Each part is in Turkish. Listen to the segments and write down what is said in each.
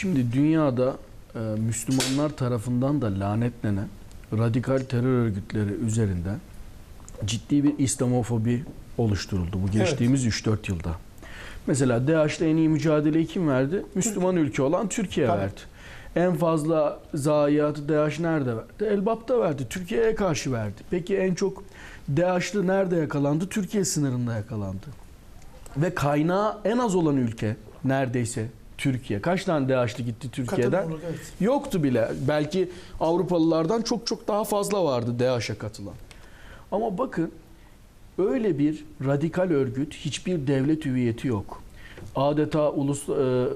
Şimdi dünyada e, Müslümanlar tarafından da lanetlenen radikal terör örgütleri üzerinden ciddi bir İslamofobi oluşturuldu bu geçtiğimiz 3-4 yılda. Mesela DAEŞ'le en iyi mücadeleyi kim verdi? Müslüman ülke olan Türkiye Tabii. verdi. En fazla zayiatı DAEŞ nerede verdi? Elbap'ta verdi. Türkiye'ye karşı verdi. Peki en çok DAEŞ'lı nerede yakalandı? Türkiye sınırında yakalandı. Ve kaynağı en az olan ülke neredeyse Türkiye. Kaç tane DAEŞ'li gitti Türkiye'den? Katılımcılık, evet. Yoktu bile. Belki Avrupalılardan çok çok daha fazla vardı DAEŞ'e katılan. Ama bakın öyle bir radikal örgüt hiçbir devlet hüviyeti yok. Adeta ulus e,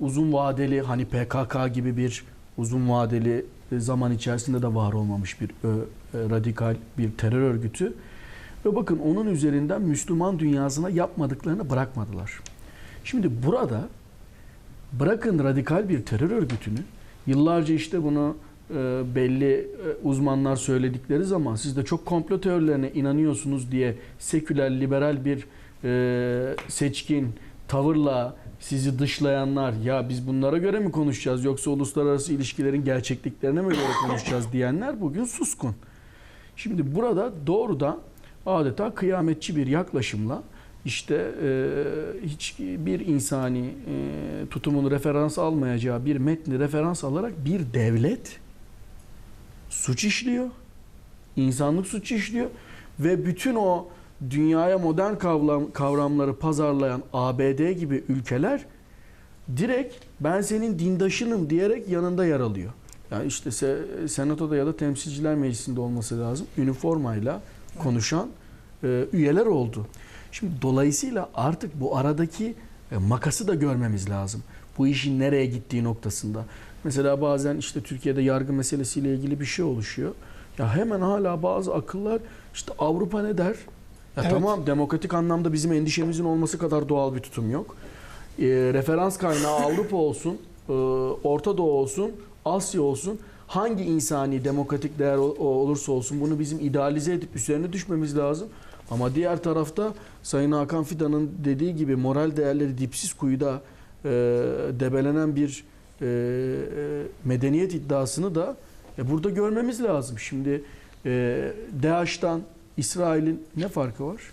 uzun vadeli hani PKK gibi bir uzun vadeli e, zaman içerisinde de var olmamış bir e, e, radikal bir terör örgütü. Ve bakın onun üzerinden Müslüman dünyasına yapmadıklarını bırakmadılar. Şimdi burada bırakın radikal bir terör örgütünü yıllarca işte bunu e, belli e, uzmanlar söyledikleri zaman siz de çok komplo teorilerine inanıyorsunuz diye seküler liberal bir e, seçkin tavırla sizi dışlayanlar ya biz bunlara göre mi konuşacağız yoksa uluslararası ilişkilerin gerçekliklerine mi göre konuşacağız diyenler bugün suskun. Şimdi burada doğrudan adeta kıyametçi bir yaklaşımla işte e, hiçbir insani e, tutumunu referans almayacağı bir metni referans alarak bir devlet suç işliyor. insanlık suçu işliyor ve bütün o dünyaya modern kavram, kavramları pazarlayan ABD gibi ülkeler direkt ben senin dindaşınım diyerek yanında yer alıyor. Yani işte se- senatoda ya da temsilciler meclisinde olması lazım. Üniformayla konuşan e, üyeler oldu. Şimdi dolayısıyla artık bu aradaki e, makası da görmemiz lazım. Bu işin nereye gittiği noktasında. Mesela bazen işte Türkiye'de yargı meselesiyle ilgili bir şey oluşuyor. Ya hemen hala bazı akıllar işte Avrupa ne der? Ya Evet. tamam demokratik anlamda bizim endişemizin olması kadar doğal bir tutum yok. E, referans kaynağı Avrupa olsun, e, Orta Doğu olsun, Asya olsun hangi insani demokratik değer ol- olursa olsun bunu bizim idealize edip üzerine düşmemiz lazım. Ama diğer tarafta Sayın Hakan Fidan'ın dediği gibi moral değerleri dipsiz kuyuda e, debelenen bir e, e, medeniyet iddiasını da e, burada görmemiz lazım. Şimdi e, DAEŞ'tan İsrail'in ne farkı var?